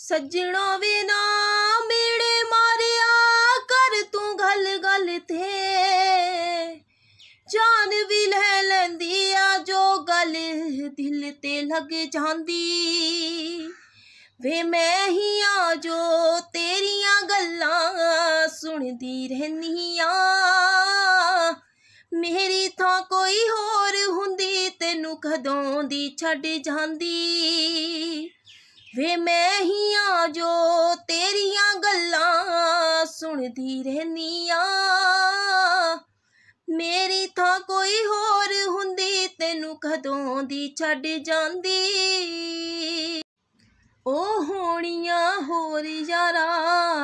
ਸੱਜਣਾ ਵੇ ਨਾ ਮੇੜੇ ਮਾਰਿਆ ਕਰ ਤੂੰ ਗੱਲ ਗੱਲ ਤੇ। ਜਾਨ ਵੀ ਲੈ ਲੈਂਦੀ ਆ ਜੋ ਗੱਲ ਦਿਲ ਤੇ ਲੱਗ ਜਾਂਦੀ। ਵੇ ਮੈਂ ਹੀ ਆ ਜੋ ਤੇਰੀਆਂ ਗੱਲਾਂ ਸੁਣਦੀ ਰਹਿਨੀ ਆ। ਮੇਰੀ ਥਾਂ ਕੋਈ ਹੋਰ ਹੁੰਦੀ ਤੈਨੂੰ ਕਦੋਂ ਦੀ ਛੱਡ ਜਾਂਦੀ। ਵੇ ਮੈਂ ਹੀ ਆ ਜੋ ਤੇਰੀਆਂ ਗੱਲਾਂ ਸੁਣਦੀ ਰਹਿਨੀ ਆ। ਮੇਰੀ ਥਾਂ ਕੋਈ ਹੋਰ ਹੁੰਦੀ, ਤੈਨੂੰ ਕਦੋਂ ਦੀ ਛੱਡ ਜਾਂਦੀ? ਉਹ ਹੋਣੀਆਂ ਹੋਰ ਯਾਰਾ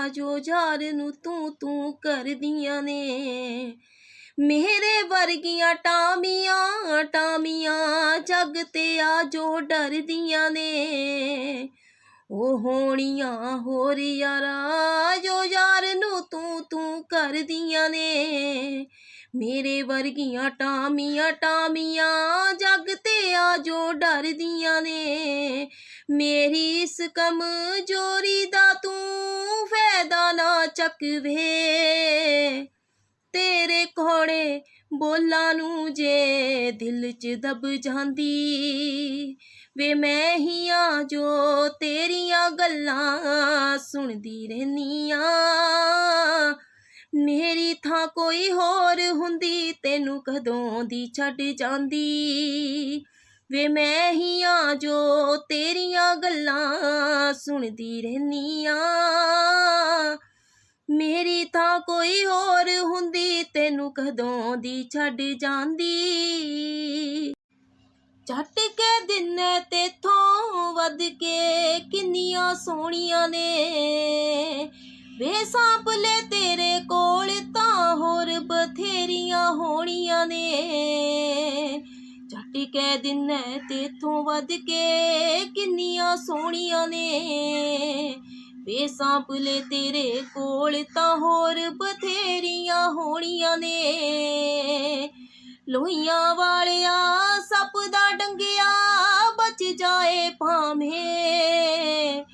ਜੋ ਯਾਰ ਨੂੰ ਤੂੰ ਤੂੰ ਕਰਦੀਆਂ ਨੇ। ਮੇਰੇ ਵਰਗੀਆਂ ਟਾਮੀਆਂ ਟਾਮੀਆਂ ਜਗ ਤੇ ਆ ਜੋ ਡਰਦੀਆਂ ਨੇ। ਉਹ ਹੋਣੀਆਂ ਹੋਰ ਯਾਰਾ ਜੋ ਯਾਰ ਨੂੰ ਤੂੰ ਤੂੰ ਕਰਦੀਆਂ ਨੇ। ਮੇਰੇ ਵਰਗੀਆਂ ਟਾਮੀਆਂ ਟਾਮੀਆਂ ਜੱਗ ਤੇ ਆ ਜੋ ਡਰਦੀਆਂ ਨੇ। ਮੇਰੀ ਇਸ ਕਮਜ਼ੋਰੀ ਦਾ ਤੂੰ ਫਾਇਦਾ ਨਾ ਚੱਕਵੇ। ਬੋਲਾਂ ਨੂੰ ਜੇ ਦਿਲ 'ਚ ਦਬ ਜਾਂਦੀ, ਵੇ ਮੈਂ ਹੀ ਆ ਜੋ ਤੇਰੀਆਂ ਗੱਲਾਂ ਸੁਣਦੀ ਰਹਿਨੀ ਆ ਮੇਰੀ ਥਾਂ ਕੋਈ ਹੋਰ ਹੁੰਦੀ, ਤੈਨੂੰ ਕਦੋਂ ਦੀ ਛੱਡ ਜਾਂਦੀ? ਵੇ ਮੈਂ ਹੀ ਆ ਜੋ ਤੇਰੀਆਂ ਗੱਲਾਂ ਸੁਣਦੀ ਰਹਿਨੀ ਆ ਮੇਰੀ ਤਾਂ ਕੋਈ ਹੋਰ ਹੁੰਦੀ, ਤੈਨੂੰ ਕਦੋਂ ਦੀ ਛੱਡ ਜਾਂਦੀ? ਛੱਟ ਕੇ ਦਿਨੇ ਤੇਥੋਂ ਵੱਧ ਕੇ ਕਿੰਨੀਆਂ ਸੋਹਣੀਆਂ ਨੇ। ਵੇ ਸਾਂਭ ਲੈ ਤੇਰੇ ਕੋਲ ਤਾਂ ਹੋਰ ਬਥੇਰੀਆਂ ਹੋਣੀਆਂ ਨੇ। ਛੱਟ ਕੇ ਦਿਨੇ ਤੇਥੋਂ ਵੱਧ ਕੇ ਕਿੰਨੀਆਂ ਸੋਹਣੀਆਂ ਨੇ। ਵੇ ਸਾਂਭ ਲੈ ਤੇਰੇ ਕੋਲ ਤਾਂ ਹੋਰ ਬਥੇਰੀਆਂ ਹੋਣੀਆਂ ਨੇ। ਲੋਹੀਆਂ ਵਾਲਿਆ, ਸੱਪ ਦਾ ਡੰਗਿਆ ਬਚ ਜਾਏ ਭਾਵੇਂ।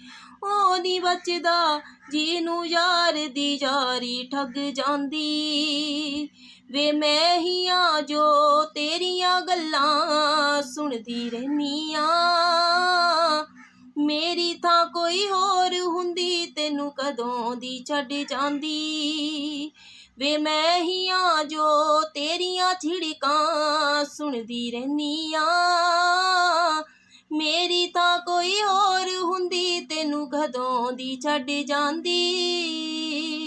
ਉਹ ਨਹੀਂ ਬਚਦਾ ਜਿਹਨੂੰ ਯਾਰ ਦੀ ਯਾਰੀ ਠੱਗ ਜਾਂਦੀ। ਵੇ ਮੈਂ ਹੀ ਆ ਜੋ ਤੇਰੀਆਂ ਗੱਲਾਂ ਸੁਣਦੀ ਰਹਿਨੀ ਆ। ਮੇਰੀ ਥਾਂ ਕੋਈ ਹੋਰ ਹੁੰਦੀ, ਤੈਨੂੰ ਕਦੋਂ ਦੀ ਛੱਡ ਜਾਂਦੀ? ਵੇ ਮੈਂ ਹੀ ਆ ਜੋ ਤੇਰੀਆਂ ਛਿੜਕਾਂ ਸੁਣਦੀ ਰਹਿਨੀ ਆ। ਮੇਰੀ ਤਾਂ ਕੋਈ ਹੋਰ ਹੁੰਦੀ, ਤੈਨੂੰ ਕਦੋਂ ਦੀ ਛੱਡ ਜਾਂਦੀ?